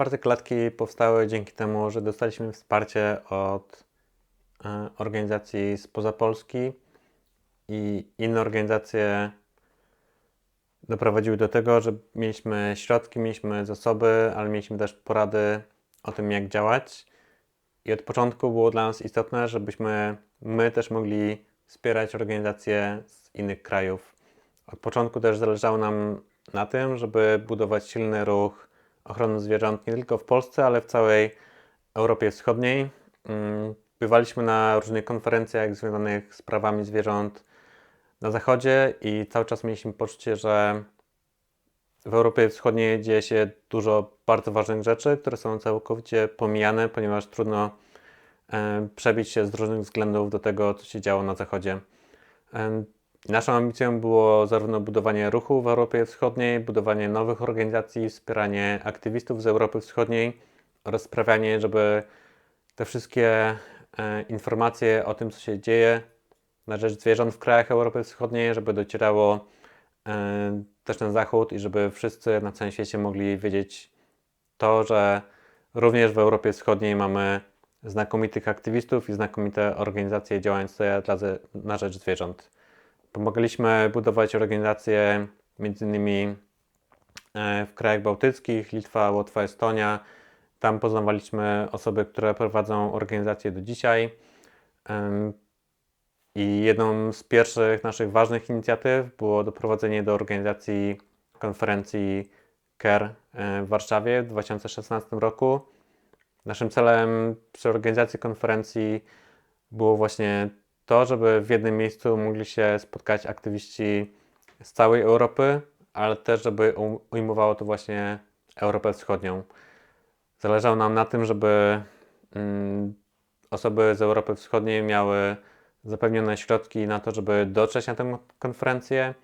Otwarte klatki powstały dzięki temu, że dostaliśmy wsparcie od e, organizacji spoza Polski i inne organizacje doprowadziły do tego, że mieliśmy środki, mieliśmy zasoby, ale mieliśmy też porady o tym, jak działać. I od początku było dla nas istotne, żebyśmy my też mogli wspierać organizacje z innych krajów. Od początku też zależało nam na tym, żeby budować silny ruch ochrony zwierząt nie tylko w Polsce, ale w całej Europie Wschodniej. Mm, Bywaliśmy na różnych konferencjach związanych z prawami zwierząt na zachodzie i cały czas mieliśmy poczucie, że w Europie Wschodniej dzieje się dużo bardzo ważnych rzeczy, które są całkowicie pomijane, ponieważ trudno e, przebić się z różnych względów do tego, co się działo na zachodzie. Naszą ambicją było zarówno budowanie ruchu w Europie Wschodniej, budowanie nowych organizacji, wspieranie aktywistów z Europy Wschodniej oraz sprawianie, żeby te wszystkie e, informacje o tym, co się dzieje na rzecz zwierząt w krajach Europy Wschodniej, żeby docierało e, też na zachód i żeby wszyscy na całym świecie mogli wiedzieć to, że również w Europie Wschodniej mamy znakomitych aktywistów i znakomite organizacje działające dla, na rzecz zwierząt. Pomagaliśmy budować organizacje między innymi e, w krajach bałtyckich, Litwa, Łotwa, Estonia. Tam poznawaliśmy osoby, które prowadzą organizacje do dzisiaj. I jedną z pierwszych naszych ważnych inicjatyw było doprowadzenie do organizacji konferencji CARE e, w Warszawie w 2016 roku. Naszym celem przy organizacji konferencji było właśnie to, żeby w jednym miejscu mogli się spotkać aktywiści z całej Europy, ale też, żeby um- ujmowało to właśnie Europę Wschodnią. Zależało nam na tym, żeby mm, osoby z Europy Wschodniej miały zapewnione środki na to, żeby dotrzeć na tę konferencję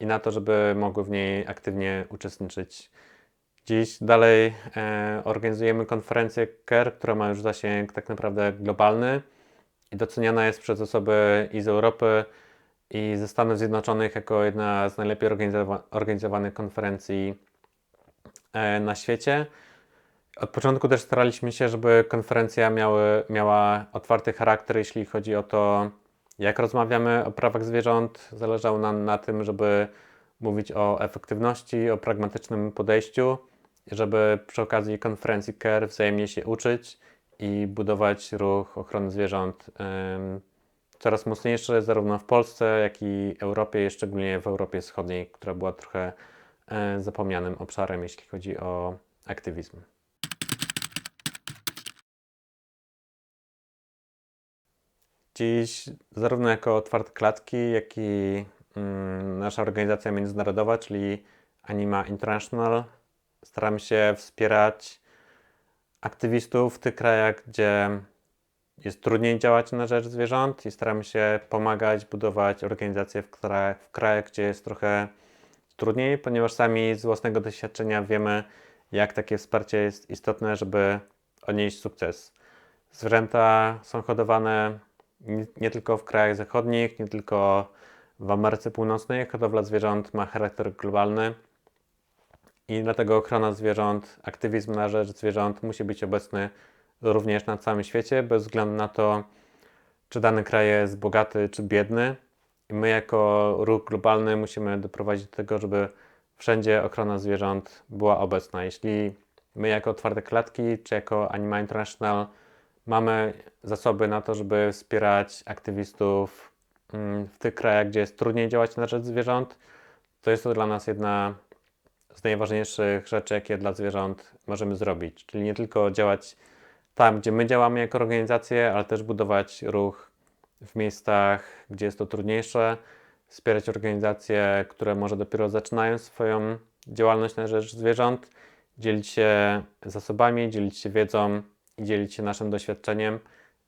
i na to, żeby mogły w niej aktywnie uczestniczyć. Dziś dalej e, organizujemy konferencję CARE, która ma już zasięg tak naprawdę globalny i doceniana jest przez osoby i z Europy, i ze Stanów Zjednoczonych jako jedna z najlepiej organizowa- organizowanych konferencji e, na świecie. Od początku też staraliśmy się, żeby konferencja miały, miała otwarty charakter, jeśli chodzi o to, jak rozmawiamy o prawach zwierząt. Zależało nam na tym, żeby mówić o efektywności, o pragmatycznym podejściu, żeby przy okazji konferencji CARE wzajemnie się uczyć i budować ruch ochrony zwierząt coraz mocniejszy zarówno w Polsce, jak i Europie, szczególnie w Europie Wschodniej, która była trochę e, zapomnianym obszarem, jeśli chodzi o aktywizm. Dziś zarówno jako Otwarte Klatki, jak i mm, nasza organizacja międzynarodowa, czyli Anima International, staramy się wspierać aktywistów w tych krajach, gdzie jest trudniej działać na rzecz zwierząt i staramy się pomagać budować organizacje w krajach, w krajach gdzie jest trochę trudniej, ponieważ sami z własnego doświadczenia wiemy, jak takie wsparcie jest istotne, żeby odnieść sukces. Zwierzęta są hodowane nie, tylko w krajach zachodnich, nie tylko w Ameryce Północnej. Hodowla zwierząt ma charakter globalny i dlatego ochrona zwierząt, aktywizm na rzecz zwierząt musi być obecny również na całym świecie, bez względu na to, czy dany kraj jest bogaty czy biedny. I my, jako ruch globalny, musimy doprowadzić do tego, żeby wszędzie ochrona zwierząt była obecna. Jeśli my, jako Otwarte Klatki, czy jako Anima International, mamy zasoby na to, żeby wspierać aktywistów mm, w tych krajach, gdzie jest trudniej działać na rzecz zwierząt, to jest to dla nas jedna z najważniejszych rzeczy, jakie dla zwierząt możemy zrobić. Czyli nie tylko działać tam, gdzie my działamy jako organizacje, ale też budować ruch w miejscach, gdzie jest to trudniejsze, wspierać organizacje, które może dopiero zaczynają swoją działalność na rzecz zwierząt, dzielić się zasobami, dzielić się wiedzą i dzielić się naszym doświadczeniem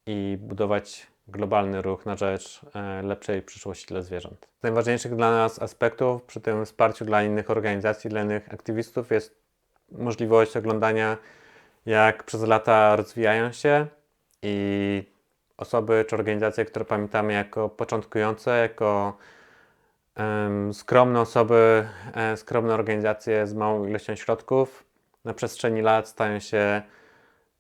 i budować globalny ruch na rzecz e, lepszej przyszłości dla zwierząt. Z najważniejszych dla nas aspektów przy tym wsparciu dla innych organizacji, dla innych aktywistów jest możliwość oglądania, jak przez lata rozwijają się i osoby czy organizacje, które pamiętamy jako początkujące, jako em, skromne osoby, e, skromne organizacje z małą ilością środków, na przestrzeni lat stają się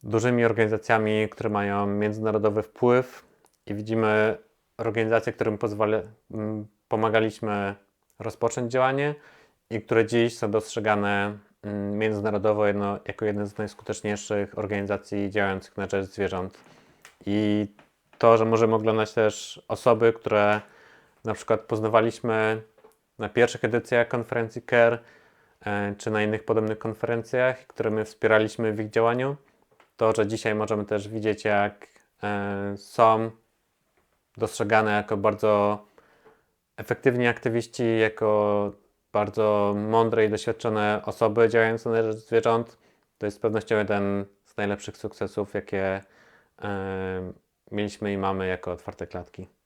dużymi organizacjami, które mają międzynarodowy wpływ i widzimy organizacje, którym pozwala, m, pomagaliśmy rozpocząć działanie i które dziś są dostrzegane mm, międzynarodowo jedno, jako jedne z najskuteczniejszych organizacji działających na rzecz zwierząt. I to, że możemy oglądać też osoby, które na przykład poznawaliśmy na pierwszych edycjach konferencji CARE e, czy na innych podobnych konferencjach, które my wspieraliśmy w ich działaniu, to, że dzisiaj możemy też widzieć, jak e, są dostrzegane jako bardzo efektywni aktywiści, jako bardzo mądre i doświadczone osoby działające na rzecz zwierząt, to jest z pewnością jeden z najlepszych sukcesów, jakie e, mieliśmy i mamy jako otwarte klatki.